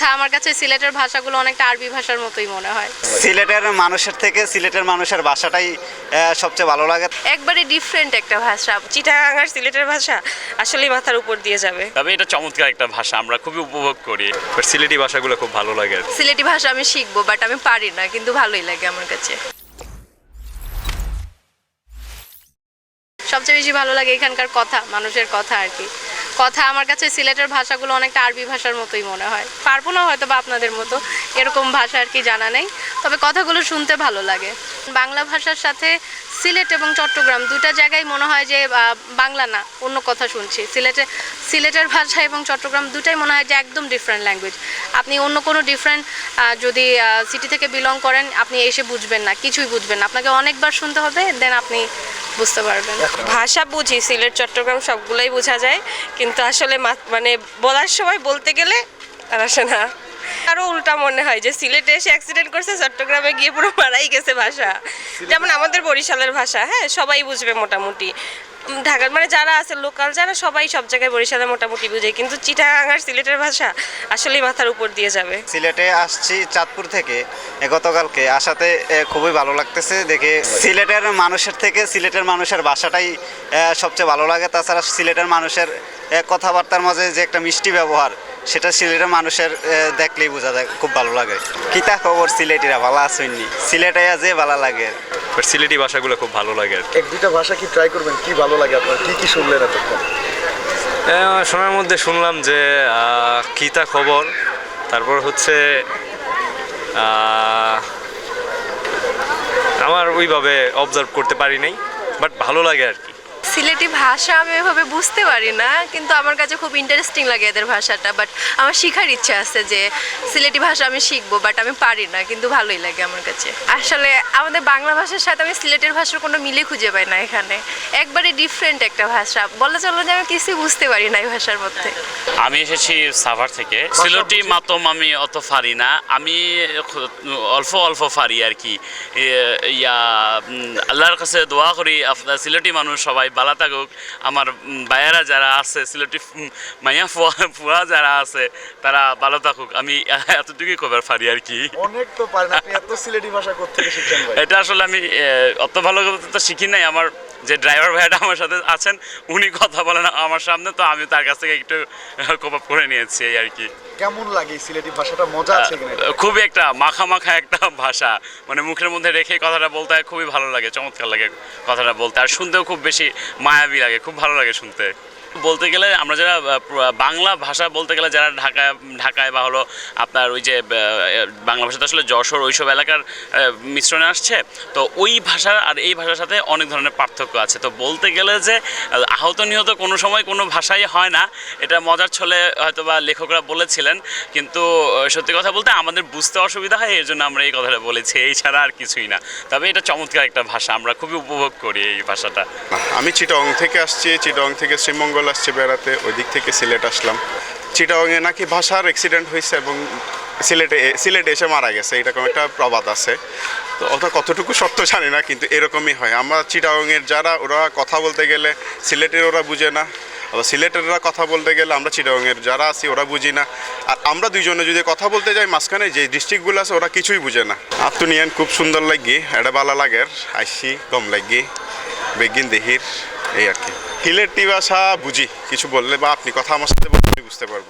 তা আমার কাছে সিলেটের ভাষাগুলো অনেকটা আরবি ভাষার মতোই মনে হয়। সিলেটের মানুষের থেকে সিলেটের মানুষের ভাষাটাই সবচেয়ে ভালো লাগে। একবারে ডিফারেন্ট একটা ভাষা। চিটাগাং আর সিলেটের ভাষা আসলেই মাথার উপর দিয়ে যাবে। তবে এটা চমৎকার একটা ভাষা আমরা খুবই উপভোগ করি। সিলেটি ভাষাগুলো খুব ভালো লাগে। সিলেটি ভাষা আমি শিখব বাট আমি পারি না কিন্তু ভালোই লাগে আমার কাছে। সবচেয়ে বেশি ভালো লাগে এখানকার কথা মানুষের কথা আর কি। কথা, আমার কাছে সিলেটের ভাষাগুলো অনেকটা আরবি ভাষার মতোই মনে হয়। পারব না হয়তো বা আপনাদের মতো, এরকম ভাষা আর কি জানা নেই। তবে কথাগুলো শুনতে ভালো লাগে। বাংলা ভাষার সাথে সিলেট এবং চট্টগ্রাম দুটা জায়গায় মনে হয় যে বাংলা না, অন্য কথা শুনছি। সিলেটে, সিলেটের ভাষা এবং চট্টগ্রাম দুটাই মনে হয় যে একদম ডিফারেন্ট ল্যাঙ্গুয়েজ আপনি অন্য কোনো ডিফারেন্ট যদি সিটি থেকে বিলং করেন, আপনি এসে বুঝবেন না, কিছুই বুঝবেন না। আপনাকে অনেকবার শুনতে হবে দেন আপনি বুঝতে পারবেন। ভাষা বুঝি সিলেট চট্টগ্রাম সবগুলোই বোঝা যায় কিন্তু আসলে মানে বলার সময় বলতে গেলে আর আসে না। আরও উল্টা মনে হয় যে সিলেটে এসে অ্যাক্সিডেন্ট করছে চট্টগ্রামে গিয়ে পুরো মারাই গেছে ভাষা। যেমন আমাদের বরিশালের ভাষা হ্যাঁ সবাই বুঝবে মোটামুটি। ঢাকার মানে যারা আছে লোকাল যারা সবাই সব জায়গায় বরিশালে মোটামুটি বুঝে। কিন্তু চিটাগাং আর সিলেটের ভাষা আসলেই মাথার উপর দিয়ে যাবে। সিলেটে আসছি চাঁদপুর থেকে গতকালকে। আসাতে খুবই ভালো লাগতেছে দেখে সিলেটের মানুষের থেকে সিলেটের মানুষের ভাষাটাই সবচেয়ে ভালো লাগে। তাছাড়া সিলেটের মানুষের কথাবার্তার মাঝে যে একটা মিষ্টি ব্যবহার সেটা সিলেটের মানুষের দেখলেই বোঝা যায় খুব ভালো লাগে। কিতা খবর সিলেটিরা? ভালো আসেননি সিলেটে যে ভালো লাগে। সিলেটি ভাষাগুলো খুব ভালো লাগে আর এক দুইটা ভাষা কি ট্রাই করবেন? কি ভালো লাগে আপনার? কি কি শুনলেন এতক্ষণ? শোনার মধ্যে শুনলাম যে কিতা খবর? তারপর হচ্ছে আমার ওইভাবে অবজার্ভ করতে পারি নাই বাট ভালো লাগে আর কি। সিলেটি ভাষা আমি এভাবে বুঝতে পারি না কিন্তু আমার কাছে খুব ইন্টারেস্টিং লাগে এদের ভাষাটা বাট আমার শেখার ইচ্ছা আছে যে সিলেটি ভাষা আমি শিখব বাট আমি পারি না কিন্তু ভালোই লাগে আমার কাছে। আসলে আমাদের বাংলা ভাষার সাথে আমি সিলেটের ভাষার কোনো মিলে খুঁজে পাই না এখানে। একবারে ডিফারেন্ট একটা ভাষা। বলা চলো যে আমি কিছুই বুঝতে পারি না এই ভাষার মধ্যে। আমি এসেছি সাভার থেকে। সিলেটি মাতম আমি অত পারি না। আমি অল্প অল্প পারি আর কি। ইয়া আল্লাহর কাছে দোয়া করি আপনার সিলেটি মানুষ সবাই বালা থাকুক। আমার ভাইয়েরা যারা আছে সিলেটি মাইয়া ফুয়া ফুয়া যারা আছে তারা ভালো থাকুক। আমি এতটুকুই খবর পারি আর কি। অনেক তো পারেন আপনি এত সিলেটি ভাষা করতে শিখছেন এটা আসলে আমি অত ভালো করে তো শিখি নাই। আমার যে ড্রাইভার ভাইয়াটা আমার সাথে আছেন উনি কথা বলেন আমার সামনে তো আমি তার কাছ থেকে একটু কোপ আপ করে নিয়েছি এই আর কি। কেমন লাগে সিলেটি ভাষাটা? মজা আছে? খুবই একটা মাখা মাখা একটা ভাষা। মানে মুখের মধ্যে রেখে কথাটা বলতে খুবই ভালো লাগে চমৎকার লাগে কথাটা বলতে। আর শুনতেও খুব বেশি মায়াবী লাগে খুব ভালো লাগে শুনতে। বলতে গেলে আমরা যারা বাংলা ভাষা বলতে গেলে যারা ঢাকায় ঢাকায় বা হলো আপনার ওই যে বাংলা ভাষাতে আসলে যশোর ওইসব এলাকার মিশ্রণে আসছে, তো ওই ভাষা আর এই ভাষার সাথে অনেক ধরনের পার্থক্য আছে। তো বলতে গেলে যে, আহত নিহত কোনো সময় কোনো ভাষাই হয় না, এটা মজার ছলে হয়তো বা লেখকরা বলেছিলেন, কিন্তু সত্যি কথা বলতে আমাদের বুঝতে অসুবিধা হয় এই জন্য আমরা এই কথাটা বলেছি, এই ছাড়া আর কিছুই না। তবে এটা চমৎকার একটা ভাষা, আমরা খুবই উপভোগ করি এই ভাষাটা। আমি চিটং থেকে আসছি, চিটং থেকে শ্রীমঙ্গল আসছি বেড়াতে, ওই দিক থেকে সিলেট আসলাম। চিটংয়ে নাকি ভাষার অ্যাক্সিডেন্ট হয়েছে এবং সিলেটে সিলেটে এসে মারা গেছে, এরকম একটা প্রবাদ আছে। তো ওটা কতটুকু সত্য জানি না, কিন্তু এরকমই হয়। আমরা চিটাংয়ের যারা, ওরা কথা বলতে গেলে সিলেটের ওরা বুঝে না। আবার সিলেটেররা কথা বলতে গেলে আমরা চিটাংয়ের যারা আছি, ওরা বুঝি না। আর আমরা দুইজনে যদি কথা বলতে যাই, মাঝখানে যে ডিস্ট্রিক্টগুলো আছে, ওরা কিছুই বুঝে না। আত্মনিয়ান খুব সুন্দর লাগি, এটা ভালো লাগের আইসি, গম লাগি, বেগিন দেহির, এই আর কি। হিলেটি ভাষা বুঝি কিছু বললে বা আপনি কথা আমার সাথে বললে বুঝতে পারব।